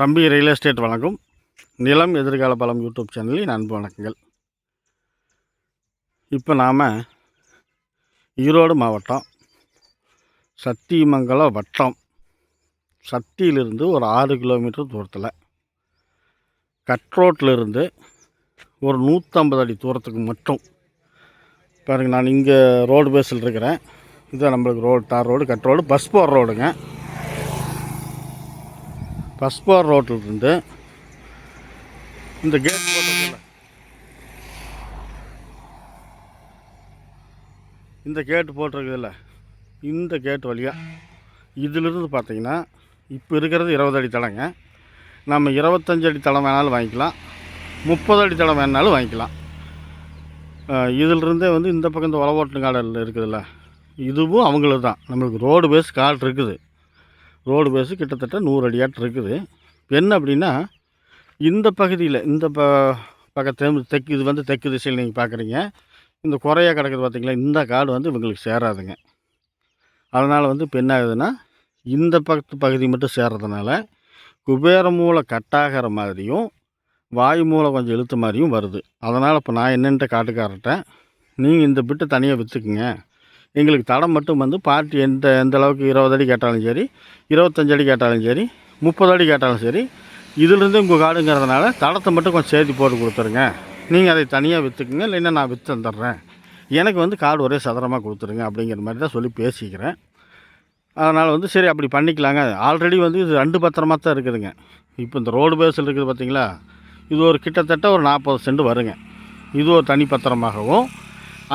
தம்பி real estate வழங்கும் நிலம் எதிர்கால பலம் யூடியூப் சேனலில் அன்பு வணக்கங்கள். இப்போ நாம் ஈரோடு மாவட்டம் சத்தியமங்கலம் வட்டம். சத்தியிலிருந்து ஒரு ஆறு கிலோமீட்டர் தூரத்தில். கட்ரோட்டிலிருந்து ஒரு நூற்றம்பது அடி தூரத்துக்கு மட்டும். பாருங்கள் நான் இங்கே ரோடு பேஸில் இருக்கிறேன். இதுதான் நம்மளுக்கு ரோடு தார் ரோடு கட் ரோடு பஸ் போகிற ரோடுங்க பஸ் ரோட்டிலிருந்து இந்த கேட் போட்டிருக்குல்ல இந்த கேட்டு போட்டிருக்குதுல்ல இந்த கேட் வழியாக இதிலிருந்து பார்த்தீங்கன்னா இப்போ இருக்கிறது இருபது அடி தடங்க. நம்ம இருபத்தஞ்சி அடி தடம் வேணாலும் வாங்கிக்கலாம். முப்பது அடி தடம் வேணாலும் வாங்கிக்கலாம். இதிலிருந்தே வந்து இந்த பக்கம் இந்த உழவோட்டு காடல் இருக்குதுல்ல இதுவும் அவங்களுக்கு தான் நம்மளுக்கு ரோடு பேஸ் காடு இருக்குது. ரோடு பேஸு கிட்டத்தட்ட நூறு அடியாட்டு இருக்குது. என்ன அப்படின்னா இந்த பகுதியில் இந்த ப பக்கத்து தெற்கு இது வந்து தெற்கு திசையில் நீங்கள் பார்க்குறீங்க இந்த குறையாக கிடக்குது பார்த்திங்களா இந்த காடு வந்து இவங்களுக்கு சேராதுங்க. அதனால் வந்து இப்போ என்ன ஆகுதுன்னா இந்த பக்கத்து பகுதி மட்டும் சேர்றதுனால குபேர மூளை கட்டாகிற மாதிரியும் வாயு மூளை கொஞ்சம் இழுத்த மாதிரியும் வருது. அதனால் இப்போ நான் என்னென்ட்ட காட்டுக்காரர்கிட்ட நீங்கள் இந்த பிட்டை தனியாக விற்றுக்குங்க எங்களுக்கு தடம் மட்டும் வந்து பார்ட்டி எந்த எந்த அளவுக்கு இருபது அடி கேட்டாலும் சரி இருபத்தஞ்சு அடி கேட்டாலும் சரி முப்பது அடி கேட்டாலும் சரி இதிலிருந்து உங்கள் காடுங்கிறதுனால தடத்தை மட்டும் கொஞ்சம் சேர்த்து போட்டு கொடுத்துருங்க. நீங்கள் அதை தனியாக விற்றுக்குங்க இல்லைன்னா நான் விற்று தந்துடுறேன். எனக்கு வந்து காடு ஒரே சதுரமாக கொடுத்துருங்க அப்படிங்கிற மாதிரி தான் சொல்லி பேசிக்கிறேன். அதனால் வந்து சரி அப்படி பண்ணிக்கலாங்க. ஆல்ரெடி வந்து இது ரெண்டு பத்திரமாக தான் இருக்குதுங்க. இப்போ இந்த ரோடு பேஸில் இருக்குது பார்த்தீங்களா? இது ஒரு கிட்டத்தட்ட ஒரு நாற்பது சென்ட் வருங்க. இது ஒரு தனி பத்திரமாகவும்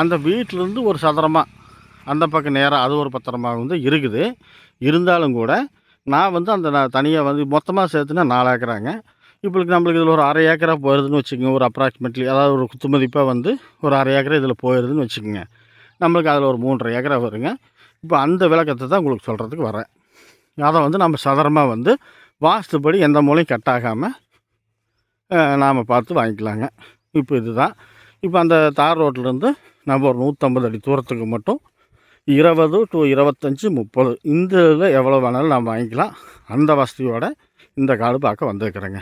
அந்த வீட்டிலேருந்து ஒரு சதுரமாக அந்த பக்கம் நேராக அது ஒரு பத்திரமாக வந்து இருக்குது. இருந்தாலும் கூட நான் வந்து அந்த நான் தனியாக வந்து மொத்தமாக சேர்த்துனா நாலு ஏக்கராங்க. இப்போ நம்மளுக்கு இதில் ஒரு அரை ஏக்கரா போயிடுதுன்னு வச்சுக்கோங்க ஒரு அப்ராக்சிமேட்லி அதாவது ஒரு குத்து மதிப்பாக வந்து ஒரு அரை ஏக்கரா இதில் போயிடுதுன்னு வச்சுக்கோங்க. நம்மளுக்கு அதில் ஒரு மூன்றரை ஏக்கரா வருங்க. இப்போ அந்த விளக்கத்தை தான் உங்களுக்கு சொல்கிறதுக்கு வரேன். அதை வந்து நம்ம சதுரமாக வந்து வாஸ்துப்படி எந்த மூலையும் கட் ஆகாமல் நாம் பார்த்து வாங்கிக்கலாங்க. இப்போ இதுதான். இப்போ அந்த தார் ரோட்டிலேருந்து நம்ம ஒரு நூற்றம்பது அடி தூரத்துக்கு மட்டும் இருபது டு இருபத்தஞ்சி முப்பது. இந்த இதில் எவ்வளோ வேணாலும் நம்ம வாங்கிக்கலாம். அந்த வசதியோடு இந்த காடு பார்க்க வந்திருக்கிறேங்க.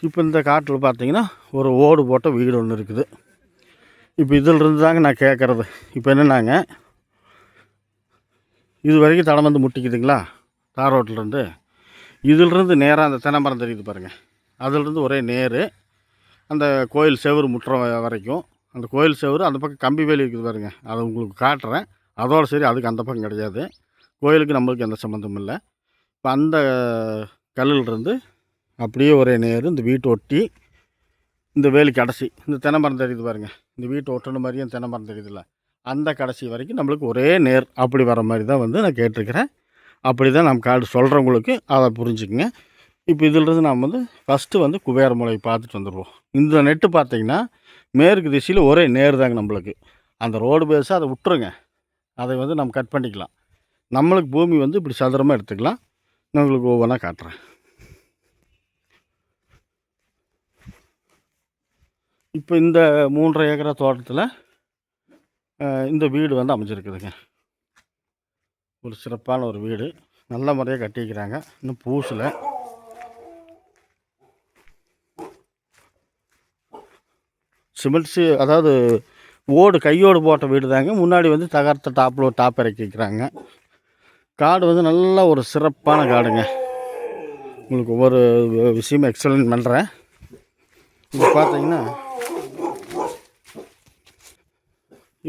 இப்போ இந்த காட்டில் பார்த்தீங்கன்னா ஒரு ஓடு போட்ட வீடு ஒன்று இருக்குது. இப்போ இதிலிருந்து தாங்க நான் கேட்குறது. இப்போ என்னென்னாங்க? இது வரைக்கும் தடம் வந்து முட்டிக்குதுங்களா? தார் ரோட்டிலேருந்து. இதிலிருந்து நேராக அந்த தென்னமரம் தெரியுது பாருங்கள் அதிலிருந்து ஒரே நேர். அந்த கோயில் செவுரு முட்டுற வ- வரைக்கும். அந்த கோயில் செவரு அந்த பக்கம் கம்பி வேலி இருக்குது பாருங்க. அதை உங்களுக்கு காட்டுறேன். அதோடு சரி அதுக்கு அந்த பக்கம் கிடையாது. கோயிலுக்கு நம்மளுக்கு எந்த சம்மந்தமும் இல்லை. இப்போ அந்த கல்லிலிருந்து அப்படியே ஒரே நேர் இந்த வீட்டு ஒட்டி இந்த வேலி கடைசி இந்த தென்னமரம் தெரியுது பாருங்கள் இந்த வீட்டு ஒட்டுன மாதிரியும் தென்னமரம் தெரியுதுல்ல. அந்த கடைசி வரைக்கும் நம்மளுக்கு ஒரே நேர். அப்படி வர மாதிரி தான் வந்து நான் கேட்டிருக்கிறேன். அப்படி தான் நம்ம காடு சொல்கிறவங்களுக்கு அதை புரிஞ்சுக்குங்க. இப்போ இதிலிருந்து நாம் வந்து ஃபஸ்ட்டு வந்து குபேர மூலையை பார்த்துட்டு வந்துடுவோம். இந்த நெட்டு பார்த்தீங்கன்னா மேற்கு திசையில் ஒரே நேர் தாங்க நம்மளுக்கு. அந்த ரோடு பேஸை அதை விட்டுருங்க. அதை வந்து நம்ம கட் பண்ணிக்கலாம். நம்மளுக்கு பூமி வந்து இப்படி சதுரமாக எடுத்துக்கலாம். நான் உங்களுக்கு ஒவ்வொன்றா காட்டுறேன். இப்போ இந்த மூன்றரை ஏக்கரா தோட்டத்தில் இந்த வீடு வந்து அமைஞ்சிருக்குதுங்க. ஒரு சிறப்பான ஒரு வீடு. நல்ல முறையாக கட்டிக்கிறாங்க இன்னும் பூசில். சிமெண்ட்ஸு அதாவது ஓடு கையோடு போட்ட வீடு தாங்க. முன்னாடி வந்து தகர்த்த டாப்பில் ஒரு டாப் இறக்கி வைக்கிறாங்க. காடு வந்து நல்ல ஒரு சிறப்பான காடுங்க. உங்களுக்கு ஒவ்வொரு விஷயமும் எக்ஸலன்ட் பண்ணுறேன் இது பார்த்தீங்கன்னா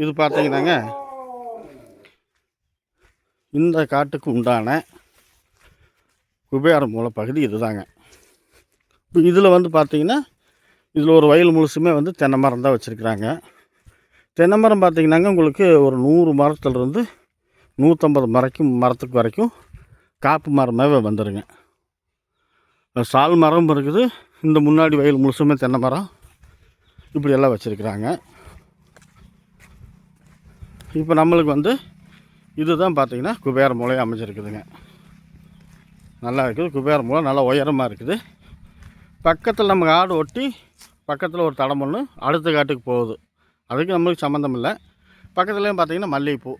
இது பார்த்தீங்கன்னாங்க. இந்த காட்டுக்கு உண்டான குபேர மூல பகுதி இதுதாங்க. இப்போ இதில் வந்து பார்த்தீங்கன்னா இதில் ஒரு வயல் முழுசுமே வந்து தென்னை மரம் தான் வச்சுருக்குறாங்க. தென்னை மரம் பார்த்தீங்கன்னாங்க உங்களுக்கு ஒரு நூறு மரத்துலேருந்து நூற்றம்பது மரக்கும் மரத்துக்கு வரைக்கும் காப்பு மரமாகவே வந்துடுங்க சால் மரம் இருக்குது. இந்த முன்னாடி வயல் முழுசுமே தென்னை மரம். இப்படியெல்லாம் வச்சுருக்குறாங்க. இப்போ நம்மளுக்கு வந்து இதுதான் பார்த்திங்கன்னா குபேர மூலையாக அமைஞ்சிருக்குதுங்க. நல்லா இருக்குது. குபேர மூலை நல்லா உயரமாக இருக்குது. பக்கத்தில் நம்ம காடு ஒட்டி பக்கத்தில் ஒரு தடம் ஒன்று அடுத்த காட்டுக்கு போகுது. அதுக்கு நம்மளுக்கு சம்மந்தம் இல்லை. பக்கத்துலேயும் பார்த்தீங்கன்னா மல்லிகைப்பூ.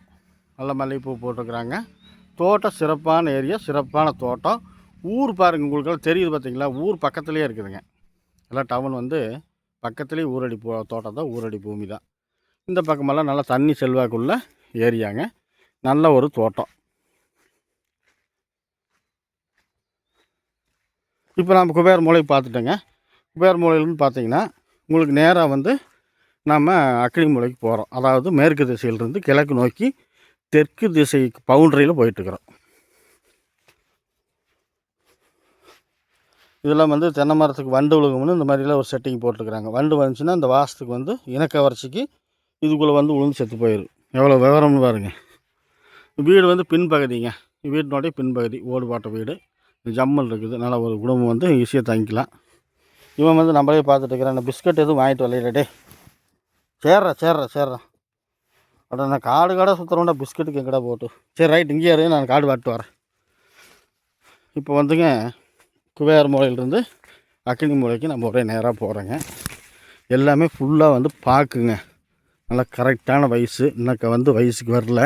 நல்ல மல்லிகைப்பூ போட்டிருக்கிறாங்க. தோட்டம் சிறப்பான ஏரியா சிறப்பான தோட்டம். ஊர் பாருங்கள் உங்களுக்கெல்லாம் தெரியுது பார்த்திங்களா ஊர் பக்கத்துலேயே இருக்குதுங்க. எல்லாம் டவுன் வந்து பக்கத்துலேயே ஊரடி போ தோட்டம் தான் ஊரடி பூமி தான். இந்த பக்கமெல்லாம் நல்லா தண்ணி செல்வாக்குள்ள ஏரியாங்க. நல்ல ஒரு தோட்டம். இப்போ நம்ம குபேர் மூலை பார்த்துட்டோங்க. குபேர் மூலையிலேருந்து பார்த்தீங்கன்னா உங்களுக்கு நேராக வந்து நம்ம அக்னி மூலைக்கு போகிறோம் அதாவது மேற்கு திசையிலிருந்து கிழக்கு நோக்கி தெற்கு திசைக்கு பவுண்டரியில் போயிட்டுருக்குறோம். இதெல்லாம் வந்து தென்னை மரத்துக்கு வண்டு விழுகும்னு இந்த மாதிரிலாம் ஒரு செட்டிங் போட்டிருக்கிறாங்க. வண்டு வந்துச்சுன்னா இந்த வாசத்துக்கு வந்து இனக்கவர்ச்சிக்கு இதுக்குள்ளே வந்து உளுந்து செத்து போயிடும் எவ்வளோ விவரம்னு பாருங்க. வீடு வந்து பின்பகுதிங்க. வீட்டினுடைய பின்பகுதி ஓடுபாட்ட வீடு. ஜம்மல் இருக்குது. நல்லா ஒரு குடும்பம் வந்து ஈஸியாக தங்கிக்கலாம். இவன் வந்து நம்மளே பார்த்துட்டு இந்த பிஸ்கட் எதுவும் வாங்கிட்டு வரலையே சேர்றா சேர்றா சேர்றா. அட நான் காடு காடாக சுற்றுறோம்டா பிஸ்கட்டுக்கு எங்கடா போட்டு? சரி ரைட் இங்கேயே இரு. நான் காடு வாட்டு வரேன். இப்போ வந்துங்க குவேர் மூலையிலேருந்து அக்கினி மூலைக்கு நம்ம ஒரே நேராக போகிறோங்க எல்லாமே ஃபுல்லாக வந்து பார்க்குங்க நல்லா கரெக்டான வயசு. இன்னக்க வந்து வயசுக்கு வரல.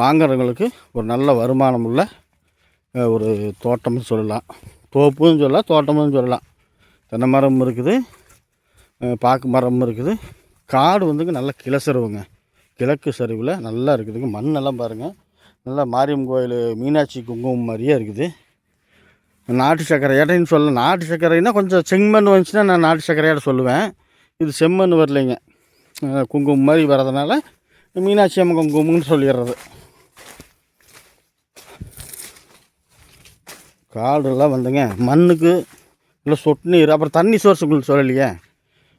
வாங்குறவங்களுக்கு ஒரு நல்ல வருமானம் உள்ள ஒரு தோட்டம்னு சொல்லலாம். தோப்புன்னு சொல்லலாம் தோட்டம்னு சொல்லலாம். தென்னை மரம் இருக்குது பாக்கு மரம் இருக்குது. காடு வந்துங்க நல்ல கிளசருவுங்க கிழக்கு சரிவில் நல்லா இருக்குதுங்க. மண்ணெல்லாம் பாருங்கள் நல்லா மாரியம்மன் கோயில் மீனாட்சி குங்குமம் மாதிரியே இருக்குது. நாட்டு சக்கரை ஏட்டைன்னு சொல்ல நாட்டு சர்க்கரைனா கொஞ்சம் செம்மண் வந்துச்சுன்னா நான் நாட்டு சர்க்கரையாட சொல்லுவேன். இது செம்மண் வரலைங்க. குங்குமம் மாதிரி வர்றதுனால மீனாட்சி அம்மன் குங்குமம்னு சொல்லிடுறது. காடெல்லாம் வந்துங்க மண்ணுக்கு இல்லை சொட்டு நீர் அப்புறம் தண்ணி சோர்ஸ் உங்களுக்கு சொல்லலையே.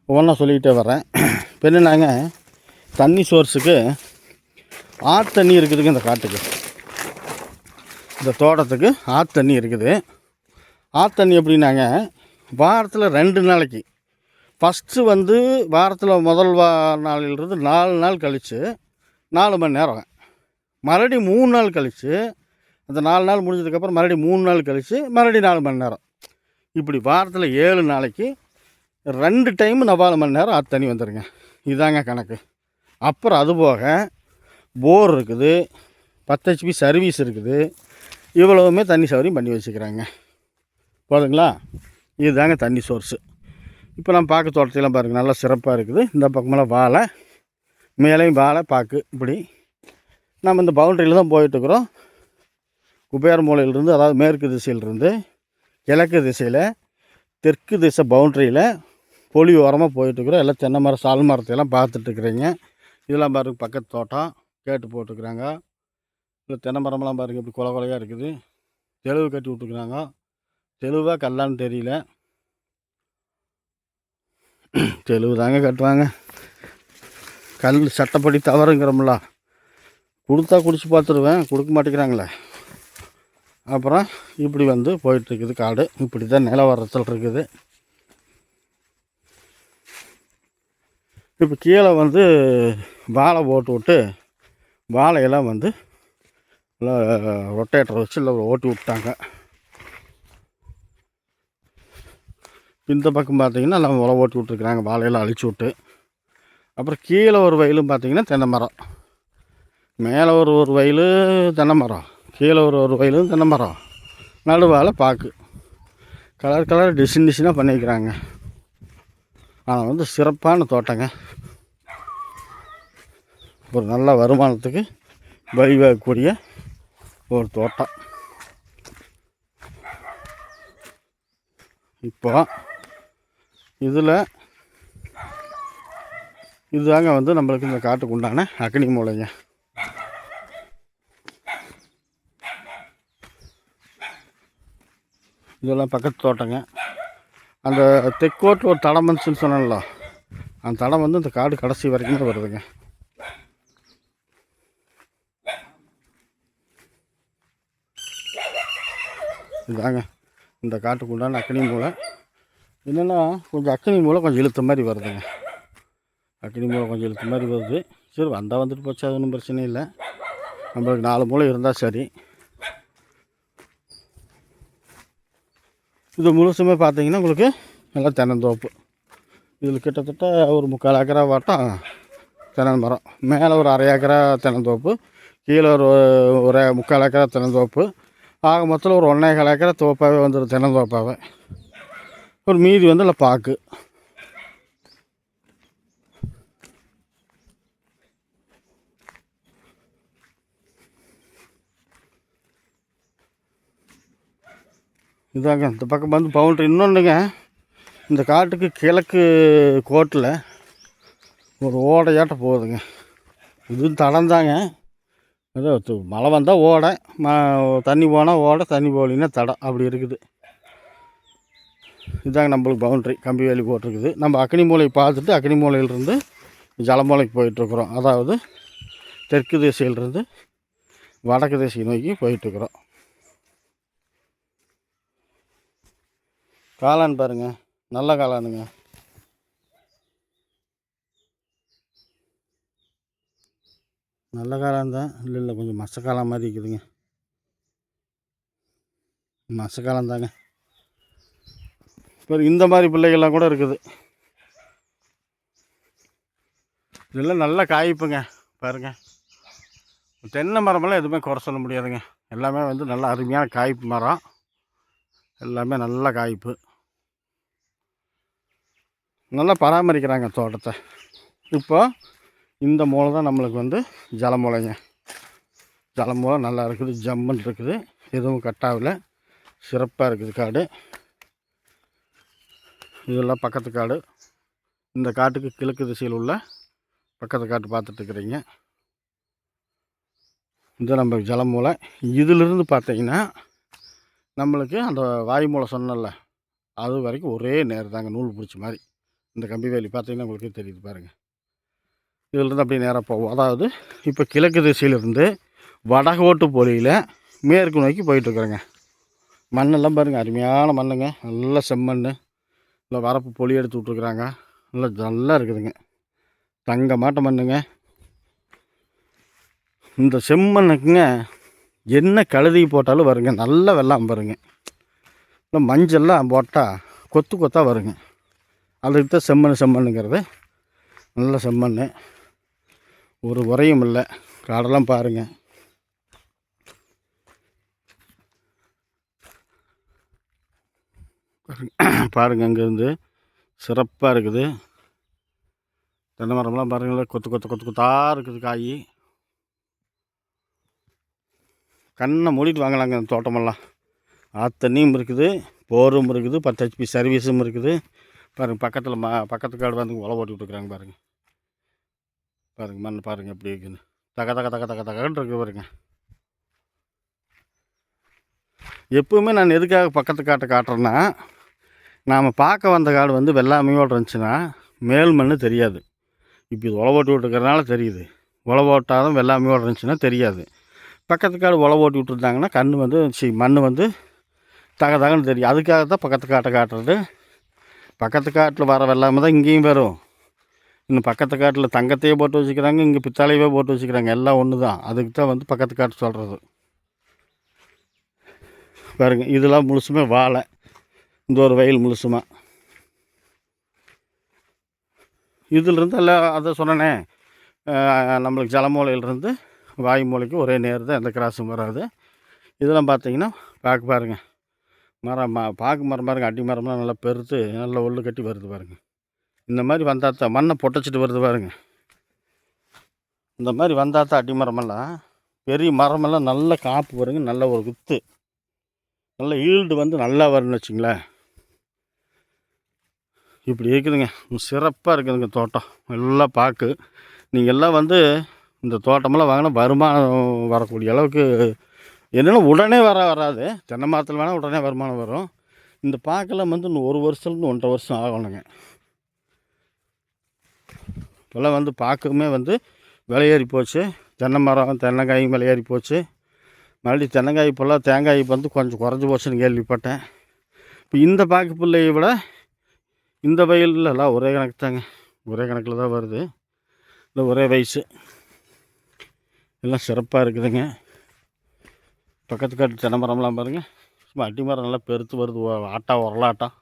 ஒவ்வொன்றா சொல்லிக்கிட்டே வரேன் இப்போ என்னன்னாங்க தண்ணி சோர்ஸுக்கு ஆற்று தண்ணி இருக்குதுங்க இந்த காட்டுக்கு. இந்த தோட்டத்துக்கு ஆற்று தண்ணி இருக்குது. ஆற்று தண்ணி எப்படின்னாங்க வாரத்தில் ரெண்டு நாளைக்கு. ஃபஸ்ட்டு வந்து வாரத்தில் முதல் வா நாளிலிருந்து நாலு நாள் கழித்து நாலு மணி நேரம். மறுபடியும் மூணு நாள் கழித்து அந்த நாலு நாள் முடிஞ்சதுக்கப்புறம் மறுபடியும் மூணு நாள் கழித்து மறுபடியும் நாலு மணி நேரம். இப்படி வாரத்தில் ஏழு நாளைக்கு ரெண்டு டைம் நாலு மணி நேரம் ஆற்று தண்ணி வந்துடுங்க இதாங்க கணக்கு. அப்புறம் அதுபோக போர் இருக்குது பத்து ஹெச்பி சர்வீஸ் இருக்குது இவ்வளவுமே தண்ணி சௌகரியம் பண்ணி வச்சுக்கிறாங்க. போதுங்களா? இதுதாங்க தண்ணி சோர்ஸு இப்போ நம்ம பார்க்க தோட்டத்தையெல்லாம் பாருங்கள் நல்லா சிறப்பாக இருக்குது. இந்த பக்கமெல்லாம் வாழை மேலேயும் வாழை பாக்கு இப்படி. நம்ம இந்த பவுண்டரியில் தான் போயிட்டுருக்குறோம். குபேர மூலையிலிருந்து அதாவது மேற்கு திசையிலிருந்து கிழக்கு திசையில் தெற்கு திசை பவுண்டரியில் பொலி ஓரமாக போயிட்டுருக்குறோம். எல்லாம் தென்னை மரம் சால் மரத்தையெல்லாம் பார்த்துட்ருக்குறீங்க இதெல்லாம் பாருங்க பக்கத்து தோட்டம். கேட்டு போட்டுருக்குறாங்க இல்லை தென்னை மரமெல்லாம் பாருங்கள் இப்படி கொலை கொலையாக இருக்குது. தெளிவு கட்டி விட்டுருக்குறாங்க தெளிவாக கல்லான்னு தெரியல. தெளிவு தாங்க கட்டுவாங்க. கல் சட்டப்படி தவறுங்கிறோம்ல. கொடுத்தா குடிச்சு பார்த்துருவேன். கொடுக்க மாட்டேங்கிறாங்களே. அப்புறம் இப்படி வந்து போயிட்டுருக்குது காடு. இப்படி தான் நிலவரத்தில் இருக்குது. இப்போ கீழே வந்து வாழை போட்டு விட்டு வாழையெல்லாம் வந்து ரொட்டேட்டர் வச்சு இல்லை ஓட்டி விட்டாங்க. இந்த பக்கம் பார்த்திங்கன்னா எல்லாம் உழவு ஓட்டி விட்ருக்குறாங்க வாழையெல்லாம் அழிச்சு விட்டு. அப்புறம் கீழே ஒரு வயலும் பார்த்தீங்கன்னா தென்னை மரம். மேலே ஒரு ஒரு வயல் தென்னை மரம். கீழே ஒரு ஒரு வயலும் தென்னை மரம். நடுவால் பாக்கு. கலர் கலர் டிசைன் டிசைனாக பண்ணிக்கிறாங்க ஆனால் வந்து சிறப்பான தோட்டங்க. ஒரு நல்ல வருமானத்துக்கு வழிவகக்கூடிய ஒரு தோட்டம். இப்போ இதில் இதுதாங்க வந்து நம்மளுக்கு இந்த காட்டுக்கு உண்டான அக்னி மூலைங்க. இதெல்லாம் பக்கத்து தோட்டங்க. அந்த தெக்கோட்டில் ஒரு தடம் வந்துச்சுன்னு சொன்னேன்ல. அந்த தடம் வந்து இந்த காடு கடைசி வரைக்கும் வருதுங்க. இதாங்க. இந்த காட்டுக்கு உண்டான அக்னி மூளை. என்னென்னா கொஞ்சம் அக்னி மூளை கொஞ்சம் இழுத்த மாதிரி வருதுங்க. அக்னி மூளை கொஞ்சம் இழுத்த மாதிரி வருது. சரி வந்தால் வந்துட்டு போச்சு அது ஒன்றும் பிரச்சனை இல்லை. நம்மளுக்கு நாலு மூளை இருந்தால் சரி. இது முழுசுமே பார்த்தீங்கன்னா உங்களுக்கு நல்லா தென்னந்தோப்பு. இதில் கிட்டத்தட்ட ஒரு முக்கால் ஏக்கரா வாட்டம் தென்னை மரம். மேலே ஒரு அரை ஏக்கரா தென்னந்தோப்பு கீழே ஒரு ஒரு முக்கால் ஏக்கரா தென்னந்தோப்பு. ஆக மொத்தத்தில் ஒரு ஒன்றே கால் ஏக்கரா தோப்பாகவே வந்துடும் தென்னந்தோப்பாகவே ஒரு மீதி வந்து இல்லை பாக்கு. இதாங்க இந்த பக்கம் வந்து பவுண்ட்ரி இன்னொன்றுங்க இந்த காட்டுக்கு கிழக்கு கோட்டில் ஒரு ஓடையாட்டம் போகுதுங்க. இது தடந்தாங்க ஏதோ மழை வந்தால் ஓடை ம தண்ணி போனால் ஓடை தண்ணி போகலின்னா தடம். அப்படி இருக்குது. இதாங்க நம்மளுக்கு பவுண்ட்ரி கம்பி வேலி போட்டிருக்குது நம்ம அக்னி மூலை பார்த்துட்டு அக்னி மூலையிலிருந்து ஜலமூலைக்கு போயிட்டுருக்குறோம். அதாவது தெற்கு திசையிலிருந்து வடக்கு திசை நோக்கி போயிட்டுருக்குறோம். காளான் பாருங்க. நல்ல காளானுங்க. நல்ல காளான் தான். இல்லை இல்லை கொஞ்சம் மசக்காளான் மாதிரி இருக்குதுங்க. மசக்காளான் தாங்க. இப்போ இந்த மாதிரி பிள்ளைகள்லாம் கூட இருக்குது. இதெல்லாம் நல்ல காய்ப்புங்க. பாருங்க. தென்னை மரமெல்லாம் எதுவுமே குறை சொல்ல முடியாதுங்க. எல்லாமே வந்து நல்லா அருமையான காய்ப்பு மரம். எல்லாமே நல்ல காய்ப்பு. நல்லா பராமரிக்கிறாங்க தோட்டத்தை. இப்போ இந்த மூளை தான் நம்மளுக்கு வந்து ஜலமூலைங்க ஜலமூலை நல்லா இருக்குது ஜம்முன்னு இருக்குது. எதுவும் கட்டாகல. சிறப்பாக இருக்குது காடு. இதெல்லாம் பக்கத்து காடு. இந்த காட்டுக்கு கிழக்கு திசையில் உள்ள பக்கத்து காட்டு பார்த்துட்ருக்குறீங்க இது நம்ம ஜலமூலை இதிலிருந்து பார்த்தீங்கன்னா நம்மளுக்கு அந்த வாய் மூலை சொன்னல அது வரைக்கும் ஒரே நேர் தாங்க நூல் பிடிச்ச மாதிரி. இந்த கம்பி வேலி பார்த்தீங்கன்னா உங்களுக்கே தெரியுது பாருங்கள் இதிலிருந்து அப்படியே நேராக போவோம். அதாவது இப்போ கிழக்கு திசையிலிருந்து வடகோட்டு பொலியில் மேற்கு நோக்கி போயிட்டுருக்குறேங்க. மண்ணெல்லாம் பாருங்கள் அருமையான மண்ணுங்க. நல்ல செம்மண் இல்லை வரப்பு பொலி எடுத்து விட்ருக்குறாங்க நல்லா நல்லா இருக்குதுங்க. தங்க மாட்ட மண்ணுங்க. இந்த செம்மண்ணுக்குங்க என்ன கழுதி போட்டாலும் வருங்க. நல்ல வெள்ளாம் பாருங்க இந்த மஞ்சள்லாம் போட்டால் கொத்து கொத்தாக வருங்க. அதுக்கு தான் செம்மண் செம்மண்ணுங்கிறது. நல்ல செம்மண் ஒரு உரையும் இல்லை. காடெல்லாம் பாருங்கள் பாருங்கள் அங்கேருந்து சிறப்பாக இருக்குது. தென்னை மரம்லாம் பாருங்களேன். கொத்து கொத்து கொத்து கொத்தாக இருக்குது காய். கண்ணை மூடிட்டு வாங்கலாங்க அந்த தோட்டமெல்லாம். ஆத்தண்ணியும் இருக்குது போரும் இருக்குது பத்து ஹெச்பி சர்வீஸும் இருக்குது. பாருங்கள் பக்கத்தில் ம பக்கத்து காடு வந்து உழவு ஓட்டி விட்டுருக்குறாங்க பாருங்கள் பாருங்கள் மண் பாருங்கள் எப்படி இருக்குன்னு. தக தக தக தக தகன்னு இருக்குது பாருங்கள் எப்பவுமே நான் எதுக்காக பக்கத்து காட்டை காட்டுறேன்னா நாம் பார்க்க வந்த காடு வந்து வெள்ளாமையோடு இருந்துச்சுன்னா மேல் மண் தெரியாது. இப்போ இது உழவு ஓட்டி தெரியுது. உழவு ஓட்டாதான் வெள்ளாமையோடு இருந்துச்சுன்னா தெரியாது. பக்கத்து காடு உழவு ஓட்டி விட்டுருந்தாங்கன்னா கண் வந்து சி மண் வந்து தக தகன்னு தெரியும். அதுக்காக தான் பக்கத்து காட்டை காட்டுறது. பக்கத்து காட்டில் வர வெள்ளாமை தான் இங்கேயும் வரும். இன்னும் பக்கத்து காட்டில் தங்கத்தையே போட்டு வச்சுக்கிறாங்க இங்கே பித்தாளையவே போட்டு வச்சுக்கிறாங்க. எல்லாம் ஒன்று தான். அதுக்கு தான் வந்து பக்கத்து காட்டு சொல்கிறது பாருங்க இதெல்லாம் முழுசுமே வாழை. இந்த ஒரு வயல் முழுசுமா. இதிலிருந்து எல்லாம் அதை சொன்னனே நம்மளுக்கு ஜலமூலையிலிருந்து வாய் மூளைக்கு ஒரே நேர் தான் எந்த கிராஸும் வராது. இதெல்லாம் பார்த்தீங்கன்னா பார்க்க பாருங்கள் மரம் ம பாக்கு மரம் பாருங்கள் அடி மரம்லாம் நல்லா பெருத்து நல்லா ஒல்லு கட்டி வருது பாருங்கள் இந்த மாதிரி வந்தால் தான் மண்ணை பொட்டச்சிட்டு வருது பாருங்க. இந்த மாதிரி வந்தால் தான் அடி மரமெல்லாம் பெரிய மரமெல்லாம் நல்ல காப்பு வருங்க நல்ல ஒரு குத்து. நல்ல ஈல்டு வந்து நல்லா வரும்னு வச்சுங்களேன். இப்படி இருக்குதுங்க. சிறப்பாக இருக்குதுங்க தோட்டம். எல்லாம் பார்க்கு நீங்கள் எல்லாம் வந்து இந்த தோட்டமெல்லாம் வாங்கினா வருமானம் வரக்கூடிய அளவுக்கு என்னென்னா உடனே வர வராது. தென்னை மரத்தில் வேணால் உடனே வருமானம் வரும். இந்த பாக்கெல்லாம் வந்து இன்னும் ஒரு வருஷத்துலேருந்து ஒன்றரை வருஷம் ஆகணுங்க. இப்போல்லாம் வந்து பாக்குமே வந்து விலையேறி போச்சு. தென்னை மரம் தென்னைக்காயும் விலையேறி போச்சு. மறுபடியும் தென்னங்காய் இப்போல்லாம் தேங்காய் வந்து கொஞ்சம் குறைஞ்சி போச்சுன்னு கேள்விப்பட்டேன். இப்போ இந்த பாக்கு பிள்ளையை விட இந்த வயலில் எல்லாம் ஒரே கணக்கு தாங்க ஒரே கணக்கில் தான் வருது. இல்லை ஒரே வயசு. எல்லாம் சிறப்பாக இருக்குதுங்க. பக்கத்து காட்டு தென்னை மரம்லாம் பாருங்கள் சும்மா அட்டி மரம் நல்லா பெருத்து வருது. ஆட்டா உரலாட்டம்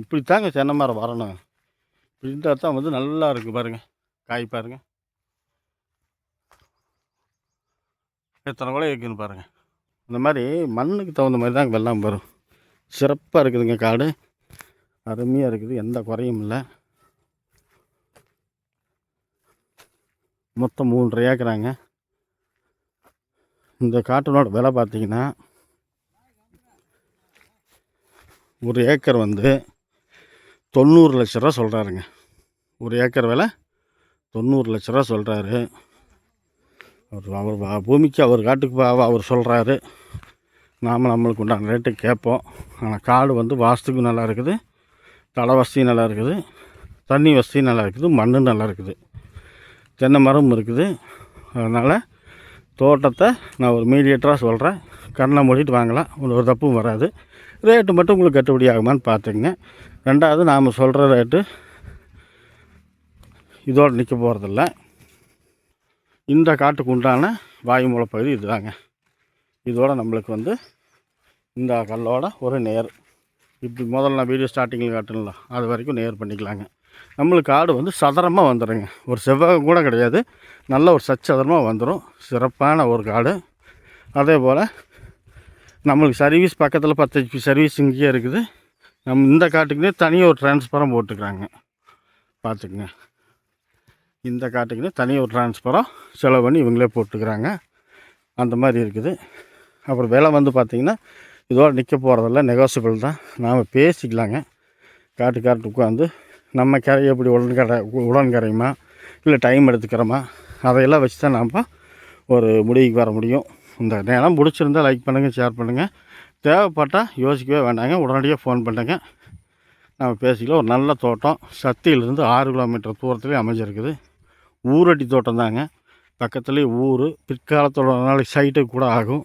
இப்படி தாங்க தென்னை மரம் வரணும். இப்படி இருந்தால் தான் வந்து நல்லா இருக்குது பாருங்கள் காய் பாருங்கள் எத்தனை கூட இருக்குதுன்னு பாருங்கள் இந்த மாதிரி மண்ணுக்கு தகுந்த மாதிரி தான் வெள்ளம் வரும். சிறப்பாக இருக்குதுங்க காடு. அருமையாக இருக்குது. எந்த குறையும் இல்லை. மொத்தம் மூன்றரை ஏக்கராங்க. இந்த காட்டினோட விலை பார்த்தீங்கன்னா ஒரு ஏக்கர் வந்து தொண்ணூறு லட்ச ரூபா சொல்கிறாருங்க ஒரு ஏக்கர் விலை தொண்ணூறு லட்ச ரூபா சொல்கிறாரு அவர் அவர் வா- பூமிக்கு அவர் காட்டுக்கு அவர் சொல்கிறாரு நாம் நம்மளுக்கு உண்டான ரேட்டு கேட்போம். ஆனால் காடு வந்து வாஸ்துக்கும் நல்லா இருக்குது. தலை வசதியும் நல்லா இருக்குது. தண்ணி வசதியும் நல்லா இருக்குது. மண்ணும் நல்லா இருக்குது. தென்னை மரம் இருக்குது. அதனால் தோட்டத்தை நான் ஒரு மீடியேட்டராக சொல்கிறேன் கண்ணை மூடிட்டு வாங்கலாம். ஒரு தப்பும் வராது. ரேட்டு மட்டும் உங்களுக்கு கட்டுப்படி ஆகுமான்னு பார்த்துங்க ரெண்டாவது நாம் சொல்கிற ரேட்டு இதோடு நிற்க போகிறதில்ல இந்த காட்டுக்கு உண்டான வாயுமூல பகுதி இதுதாங்க. இதோட நம்மளுக்கு வந்து இந்த கல்லோட ஒரு நேர். இப்படி முதல்ல நான் வீடியோ ஸ்டார்டிங்கில் காட்டணும்ல அது வரைக்கும் நேர் பண்ணிக்கலாங்க. நம்மளுக்கு காடு வந்து சதுரமாக வந்துடுங்க ஒரு செவ்வகம் கூட கிடையாது. நல்ல ஒரு சச்சதுரமாக வந்துடும் சிறப்பான ஒரு காடு. அதே போல் நம்மளுக்கு சர்வீஸ் பக்கத்தில் பத்து ஹெச்பி சர்வீஸ் இங்கேயே இருக்குது. நம்ம இந்த காட்டுக்குன்னே தனியாக ஒரு டிரான்ஸ்பரம் போட்டுக்கிறாங்க. பார்த்துக்குங்க. இந்த காட்டுக்குனே தனியாக ஒரு டிரான்ஸ்பரம் செலவு பண்ணி இவங்களே போட்டுக்கிறாங்க. அந்த மாதிரி இருக்குது. அப்புறம் விலை வந்து பார்த்திங்கன்னா இதோடு நிற்க போகிறதில்ல நெகோசியபிள் தான். நாம் பேசிக்கலாங்க. காட்டு காட்டு உட்காந்து நம்ம கரை எப்படி உடன் கரை உடன் கரையுமா? இல்லை டைம் எடுத்துக்கிறோமா? அதையெல்லாம் வச்சு தான் நாம் ஒரு முடிவுக்கு வர முடியும். இந்த நேரம் பிடிச்சிருந்தால் லைக் பண்ணுங்கள் ஷேர் பண்ணுங்கள் தேவைப்பட்டால் யோசிக்கவே வேண்டாங்க. உடனடியாக ஃபோன் பண்ணுங்கள் நம்ம பேசிக்கலாம். ஒரு நல்ல தோட்டம். சத்தியிலிருந்து ஆறு கிலோமீட்டர் தூரத்துலேயே அமைஞ்சிருக்குது. ஊரடி தோட்டம் தாங்க. பக்கத்துலேயே ஊர். பிற்காலத்தோட நாளைக்கு சைட்டுக்கு கூட ஆகும்.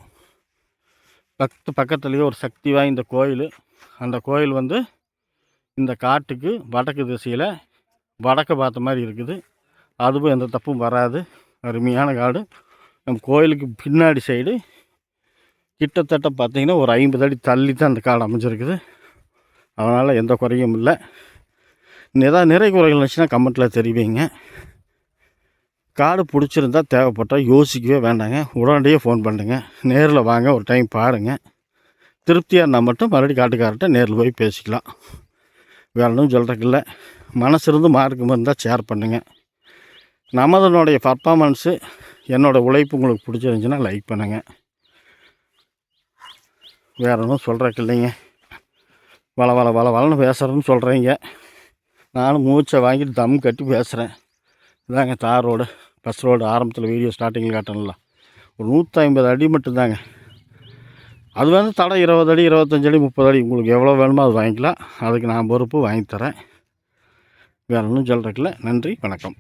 பக்கத்து பக்கத்துலேயே ஒரு சக்தி வாய்ந்த கோயில். அந்த கோயில் வந்து இந்த காட்டுக்கு வடக்கு திசையில் வடக்கு பார்த்த மாதிரி இருக்குது. அதுவும் எந்த தப்பும் வராது. அருமையான காடு. நம்ம கோயிலுக்கு பின்னாடி சைடு கிட்டத்தட்ட பார்த்திங்கன்னா ஒரு ஐம்பது அடி தள்ளி தான் அந்த காடு அமைஞ்சிருக்குது. அதனால் எந்த குறையும் இல்லை. ஏதாவது நிறை குறைகள் இருந்துச்சுன்னா கமெண்ட்டில் தெரிவிங்க. காடு பிடிச்சிருந்தா தேவைப்பட்டால் யோசிக்கவே வேண்டாங்க. உடனடியே ஃபோன் பண்ணுங்க. நேரில் வாங்க ஒரு டைம் பாருங்கள் திருப்தியாக இருந்தால் மட்டும் மறுபடியும் காட்டுக்கார்ட்ட நேரில் போய் பேசிக்கலாம். வேற ஒன்றும் சொல்கிறதுக்கு இல்லை மனசு மார்க்கம் இருந்தால் ஷேர் பண்ணுங்கள் நமதனுடைய பர்ஃபாமன்ஸு என்னோடய உழைப்பு உங்களுக்கு பிடிச்சிருந்துச்சின்னா லைக் பண்ணுங்கள் வேற ஒன்றும் சொல்கிறக்கு இல்லைங்க வள வள வள வளன்னு பேசுகிறேன்னு சொல்கிறீங்க நானும் மூச்சை வாங்கிட்டு தம் கட்டி பேசுகிறேன் இதாங்க தார் ரோடு பஸ் ரோடு ஆரம்பத்தில் வீடியோ ஸ்டார்டிங்கில் காட்டணும்ல ஒரு நூற்றி ஐம்பது அடி மட்டும்தாங்க. அது வந்து தடை இருபது அடி இருபத்தஞ்சடி அடி முப்பது அடி. உங்களுக்கு எவ்வளோ வேணுமோ அது வாங்கிக்கலாம். அதுக்கு நான் பொறுப்பு வாங்கி தரேன். வேறு ஒன்றும் சொல்கிறக்கில்ல நன்றி வணக்கம்.